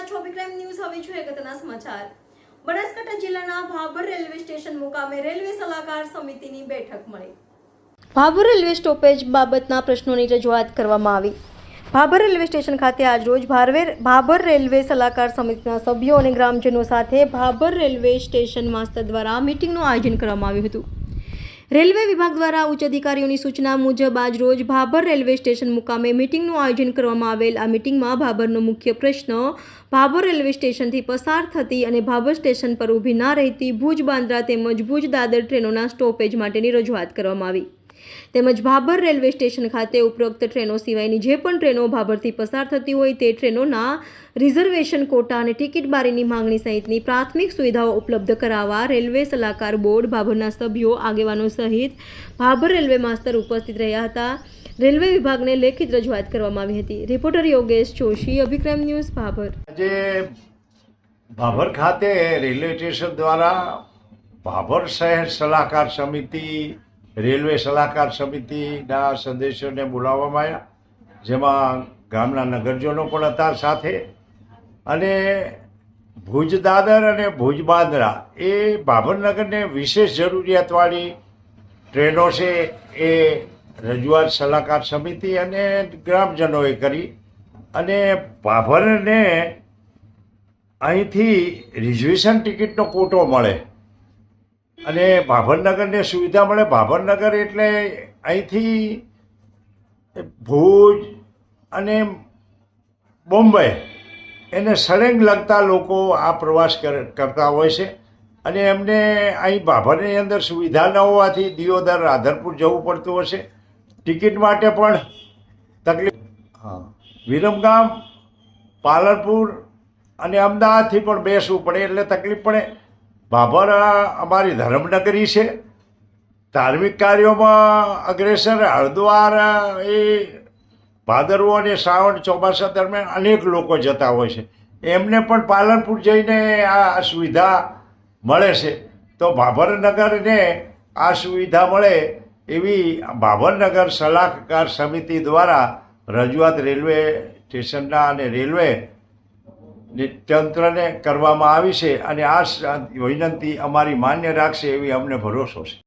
રહ્યા સમાચાર. બનાસકાંઠા જિલ્લાના ભાભર રેલવે સ્ટેશન મુકામે રેલવે સલાહકાર સમિતિની બેઠક મળી. ભાભર રેલવે સ્ટોપેજ બાબતના પ્રશ્નોની રજૂઆત કરવામાં આવી. ભાભર રેલવે સ્ટેશન ખાતે આજરોજ ભારવેર ભાભર રેલવે સલાહકાર સમિતિના સભ્યો અને ગ્રામજનો સાથે ભાભર રેલવે સ્ટેશન માસ્તર દ્વારા મીટિંગનું આયોજન કરવામાં આવ્યું હતું. રેલવે વિભાગ દ્વારા ઉચ્ચ અધિકારીઓની સૂચના મુજબ આજ રોજ ભાભર રેલવે સ્ટેશન મુકામે મીટિંગનું આયોજન કરવામાં આવેલ. આ મીટિંગમાં ભાભરનો મુખ્ય પ્રશ્ન ભાભર રેલવે સ્ટેશનથી પસાર થતી અને ભાભર સ્ટેશન પર ઊભી ના રહેતી ભુજ બાંદ્રા તેમજ ભુજ દાદર ટ્રેનોના સ્ટોપેજ માટેની રજૂઆત કરવામાં આવી. તેમજ ભાભર રેલવે સ્ટેશન ખાતે ઉપરોક્ત ટ્રેનો સિવાયની જે પણ ટ્રેનો ભાભરથી પસાર થતી હોય તે ટ્રેનોના રિઝર્વેશન કોટા અને ટિકિટ બારીની માંગણી સહિતની પ્રાથમિક સુવિધાઓ ઉપલબ્ધ કરાવવા રેલવે સલાહકાર બોર્ડ ભાભરના સભ્યો આગેવાનો સહિત ભાભર રેલવે માસ્તર ઉપસ્થિત રહ્યા હતા. રેલવે વિભાગને લેખિત રજૂઆત કરવામાં આવી હતી. Reporter Yogesh Joshi, Abhikram news Bhabhar. આજે ભાભર ખાતે રેલવે સ્ટેશન દ્વારા ભાભર શહેર સલાહકાર સમિતિ રેલવે સલાહકાર સમિતિના સદસ્યોને બોલાવવામાં આવ્યા, જેમાં ગામના નગરજનો પણ હતા સાથે. અને ભુજ દાદર અને ભુજ બાંદ્રા એ ભાભરનગરને વિશેષ જરૂરિયાતવાળી ટ્રેનો છે એ રજૂઆત સલાહકાર સમિતિ અને ગ્રામજનોએ કરી. અને ભાભરને અહીંથી રિઝર્વેશન ટિકિટનો કોટો મળે. અને ભાભરનગરને સુવિધા મળે. ભાભરનગર એટલે અહીંથી ભુજ અને બોમ્બે એને સળંગ લગતા લોકો આ પ્રવાસ કર- કરતા હોય છે. અને એમને અહીં ભાભરની અંદર સુવિધા ન હોવાથી દિયોદર રાધનપુર જવું પડતું હશે. ટિકિટ માટે પણ તકલીફ. હા. વિરમગામ પાલનપુર અને અમદાવાદથી પણ બેસવું પડે એટલે તકલીફ પડે. ભાભર અમારી ધર્મનગરી છે. ધાર્મિક કાર્યોમાં અગ્રેસર, હરદ્વાર, એ ભાદરવો અને શ્રાવણ ચોમાસા દરમિયાન અનેક લોકો જતા હોય છે. એમને પણ પાલનપુર જઈને આ સુવિધા મળે છે. તો ભાભરનગરને આ સુવિધા મળે એવી ભાભરનગર સલાહકાર સમિતિ દ્વારા રજૂઆત રેલવે સ્ટેશનના અને રેલવે તંત્રને કરવામાં આવી છે અને આ વિનંતી અમારી માન્ય રાખશે એવી અમને ભરોસો છે.